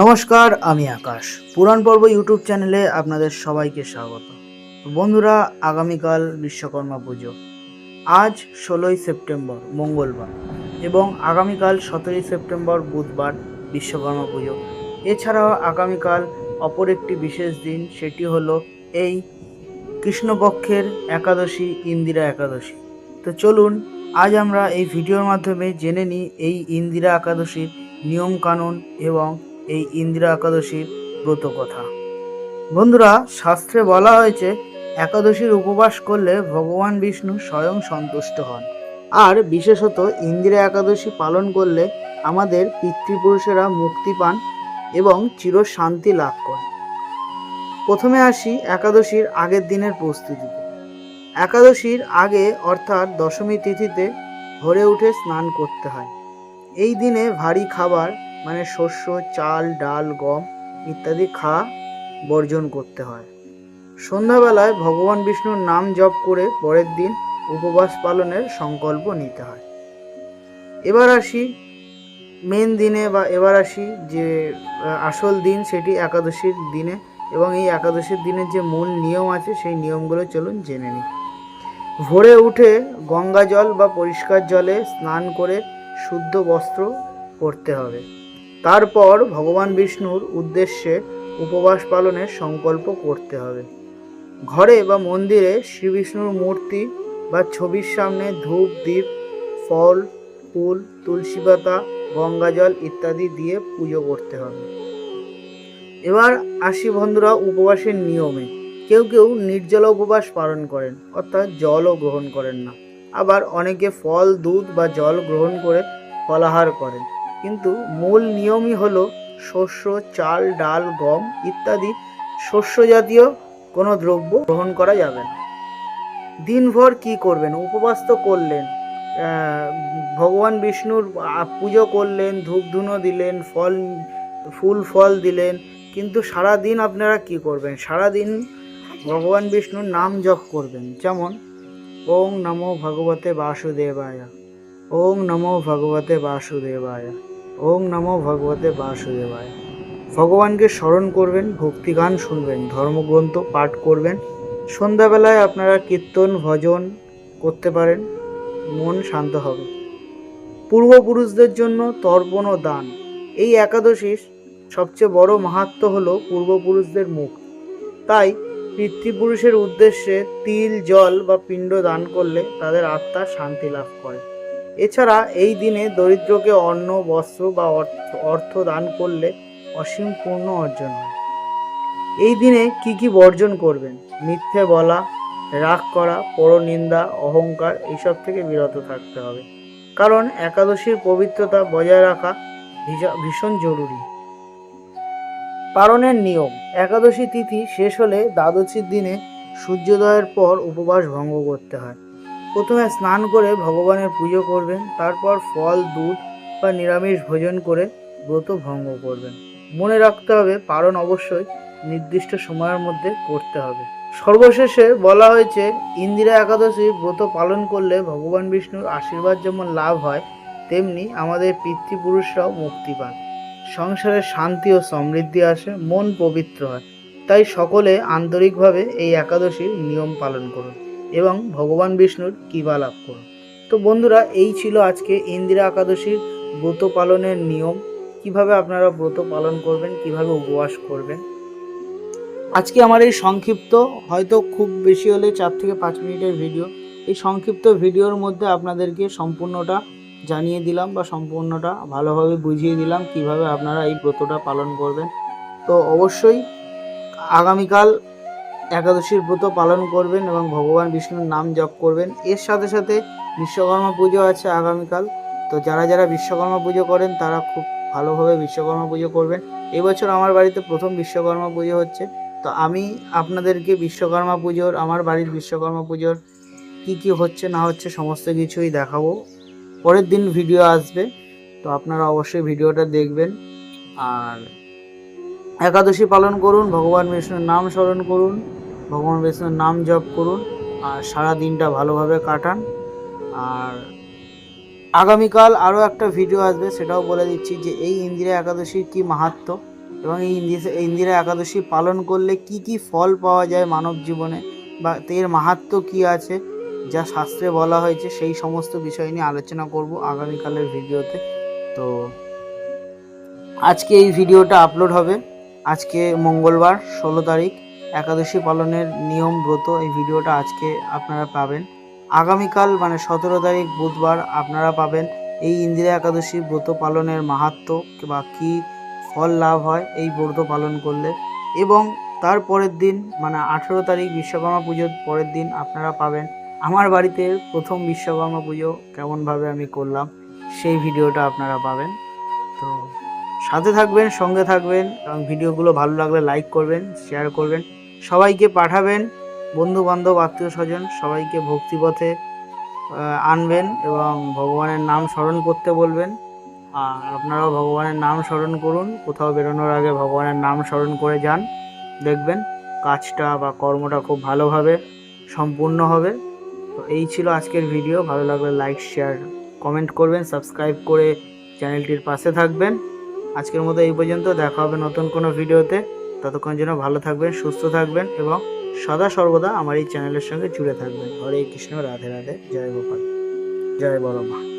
নমস্কার, আমি আকাশ। পুরাণ পর্ব ইউটিউব চ্যানেলে আপনাদের সবাইকে স্বাগত। বন্ধুরা, আগামীকাল বিশ্বকর্মা পুজো। আজ ষোলোই সেপ্টেম্বর, মঙ্গলবার এবং আগামীকাল সতেরোই সেপ্টেম্বর, বুধবার বিশ্বকর্মা পুজো। এছাড়াও আগামীকাল অপর একটি বিশেষ দিন, সেটি হলো এই কৃষ্ণপক্ষের একাদশী, ইন্দিরা একাদশী। তো চলুন, আজ আমরা এই ভিডিওর মাধ্যমে জেনে নিই এই ইন্দিরা একাদশীর নিয়মকানুন এবং এই ইন্দিরা একাদশীর ব্রত কথা। বন্ধুরা, শাস্ত্রে বলা হয়েছে, একাদশীর উপবাস করলে ভগবান বিষ্ণু স্বয়ং সন্তুষ্ট হন। আর বিশেষত ইন্দিরা একাদশী পালন করলে আমাদের পিতৃপুরুষেরা মুক্তি পান এবং চিরশান্তি লাভ করেন। প্রথমে আসি একাদশীর আগের দিনের প্রস্তুতিতে একাদশীর আগে অর্থাৎ দশমী তিথিতে ভরে উঠে স্নান করতে হয়। এই দিনে ভারী খাবার মানে শস্য, চাল, ডাল, গম ইত্যাদি খাওয়া বর্জন করতে হয়। সন্ধ্যাবেলায় ভগবান বিষ্ণুর নাম জপ করে পরের দিন উপবাস পালনের সংকল্প নিতে হয়। এবার আসি মেন দিনে বা এবার আসি যে আসল দিন সেটি একাদশীর দিনে এবং এই একাদশীর দিনের যে মূল নিয়ম আছে সেই নিয়মগুলো চলুন জেনে নিই। ভোরে উঠে গঙ্গা জল বা পরিষ্কার জলে স্নান করে শুদ্ধ বস্ত্র পরতে হবে। তারপর ভগবান বিষ্ণুর উদ্দেশ্যে উপবাস পালনের সংকল্প করতে হবে। ঘরে বা মন্দিরে শ্রী বিষ্ণুর মূর্তি বা ছবির সামনে ধূপ দ্বীপ ফল, ফুল, তুলসী পাতা গঙ্গাজল ইত্যাদি দিয়ে পুজো করতে হবে। এবার আসি বন্ধুরা উপবাসের নিয়মে। কেউ কেউ নির্জল উপবাস পালন করেন, অর্থাৎ জলও গ্রহণ করেন না। আবার অনেকে ফল, দুধ বা জল গ্রহণ করে ফলাহার করেন। কিন্তু মূল নিয়মই হলো শস্য, চাল, ডাল, গম ইত্যাদি শস্য জাতীয় কোনো দ্রব্য গ্রহণ করা যাবে না। দিনভর কি করবেন? উপবাস তো করলেন ভগবান বিষ্ণুর পুজো করলেন ধূপ ধুনো দিলেন, ফল, ফুল, ফল দিলেন, কিন্তু সারা দিন আপনারা কি করবেন? সারা দিন ভগবান বিষ্ণুর নাম জপ করবেন। যেমন ওং নমো ভগবতে বাসুদেবায় ওং নমো ভগবতে বাসুদেবায়। ওং নমো ভগবতে বাসুদেবায়। ভগবানকে স্মরণ করবেন, ভক্তিগান শুনবেন, ধর্মগ্রন্থ পাঠ করবেন। সন্ধ্যাবেলায় আপনারা কীর্তন, ভজন করতে পারেন, মন শান্ত হবে। পূর্বপুরুষদের জন্য তর্পণ ও দান। এই একাদশীর সবচেয়ে বড় মাহাত্ম হল পূর্বপুরুষদের মুখ। তাই পিতৃপুরুষের উদ্দেশ্যে তিল, জল বা পিণ্ড দান করলে তাদের আত্মা শান্তি লাভ করে। এছাড়া এই দিনে দরিদ্রকে অন্ন, বস্ত্র বা অর্থ দান করলে অসীম পূর্ণ অর্জন হয়। এই দিনে কি কি বর্জন করবেন? মিথ্যে বলা, রাগ করা, পরনিন্দা, অহংকার, এইসব থেকে বিরত থাকতে হবে। কারণ একাদশীর পবিত্রতা বজায় রাখা ভীষা- ভীষণ জরুরি। পালনের নিয়ম। একাদশী তিথি শেষ হলে দ্বাদশীর দিনে সূর্যোদয়ের পর উপবাস ভঙ্গ করতে হয়। প্রথমে স্নান করে ভগবানের পুজো করবেন, তারপর ফল, দুধ বা নিরামিষ ভোজন করে ব্রত ভঙ্গ করবেন। মনে রাখতে হবে, পালন অবশ্যই নির্দিষ্ট সময়ের মধ্যে করতে হবে। সর্বশেষে বলা হয়েছে, ইন্দিরা একাদশী ব্রত পালন করলে ভগবান বিষ্ণুর আশীর্বাদ যেমন লাভ হয়, তেমনি আমাদের পিতৃপুরুষরাও মুক্তি পান। সংসারে শান্তি ও সমৃদ্ধি আসে, মন পবিত্র হয়। তাই সকলে আন্তরিকভাবে এই একাদশীর নিয়ম পালন করুন। এবং ভগবান বিষ্ণুর কৃপা লাভ করুন। তো বন্ধুরা, এই ছিল আজকে ইন্দিরা একাদশীর ব্রত পালনের নিয়ম। কীভাবে আপনারা ব্রত পালন করবেন, কীভাবে উপবাস করবেন? আজকে আমার এই সংক্ষিপ্ত, হয়তো খুব বেশি হলে চার থেকে পাঁচ মিনিটের ভিডিও। এই সংক্ষিপ্ত ভিডিওর মধ্যে আপনাদেরকে সম্পূর্ণটা জানিয়ে দিলাম বা সম্পূর্ণটা ভালোভাবে বুঝিয়ে দিলাম কীভাবে আপনারা এই ব্রতটা পালন করবেন। তো অবশ্যই আগামীকাল একাদশীর ব্রত পালন করবেন এবং ভগবান বিষ্ণুর নাম জপ করবেন। এর সাথে সাথে বিশ্বকর্মা পুজো আছে আগামীকাল। তো যারা যারা বিশ্বকর্মা পুজো করেন, তারা খুব ভালোভাবে বিশ্বকর্মা পুজো করবেন। এবছর আমার বাড়িতে প্রথম বিশ্বকর্মা পুজো হচ্ছে। তো আমি আপনাদেরকে বিশ্বকর্মা পুজোর, আমার বাড়ির বিশ্বকর্মা পুজোর কি কি হচ্ছে, না হচ্ছে সমস্ত কিছুই দেখাবো। পরের দিন ভিডিও আসবে, তো আপনারা অবশ্যই ভিডিওটা দেখবেন। আর একাদশী পালন করুন, ভগবান বিষ্ণুর নাম স্মরণ করুন, ভগবান বিষ্ণুর নাম জপ করুন, আর সারা দিনটা ভালোভাবে কাটান। আর আগামীকাল আরও একটা ভিডিও আসবে, সেটাও বলে দিচ্ছি যে এই ইন্দিরা একাদশীর কি মাহাত্ম্য এবং এই ইন্দিরা একাদশী পালন করলে কি কি ফল পাওয়া যায় মানব জীবনে বা এর মাহাত্ম্য কি আছে যা শাস্ত্রে বলা হয়েছে, সেই সমস্ত বিষয় নিয়ে আলোচনা করব আগামীকালের ভিডিওতে তো। আজকে এই ভিডিওটা আপলোড হবে। আজকে মঙ্গলবার, ষোলো তারিখ, একাদশী পালনের নিয়ম ব্রত। এই ভিডিওটা আজকে আপনারা পাবেন। আগামীকাল মানে সতেরো তারিখ, বুধবার, আপনারা পাবেন এই ইন্দিরা একাদশী ব্রত পালনের মাহাত্ম্য বা কী ফল লাভ হয় এই ব্রত পালন করলে। এবং তার পরের দিন মানে আঠেরো তারিখ, বিশ্বকর্মা পুজোর পরের দিন আপনারা পাবেন। আমার বাড়িতে প্রথম বিশ্বকর্মা পুজো কেমনভাবে আমি করলাম, সেই ভিডিওটা আপনারা পাবেন। তো সাথে থাকবেন, সঙ্গে থাকবেন এবং ভিডিওগুলো ভালো লাগলে লাইক করবেন শেয়ার করবেন। সবাইকে পাঠাবেন বন্ধু বান্ধব আত্মীয় স্বজন সবাইকে ভক্তিপথে আনবেন এবং ভগবানের নাম স্মরণ করতে বলবেন। আর আপনারাও ভগবানের নাম স্মরণ করুন, কোথাও বেরোনোর আগে ভগবানের নাম স্মরণ করে যান, দেখবেন কাজটা বা কর্মটা খুব ভালোভাবে সম্পূর্ণ হবে। তো এই ছিল আজকের ভিডিও, ভালো লাগলে লাইক শেয়ার কমেন্ট করবেন সাবস্ক্রাইব করে চ্যানেলটির পাশে থাকবেন। আজকের মতো এই পর্যন্ত, দেখা হবে নতুন কোনো ভিডিওতে। ততক্ষণ যেন ভালো থাকবেন, সুস্থ থাকবেন এবং সদা সর্বদা আমার এই চ্যানেলের সঙ্গে জুড়ে থাকবেন। হরে কৃষ্ণ, রাধে রাধে, জয় গোপাল। জয় বড় মা।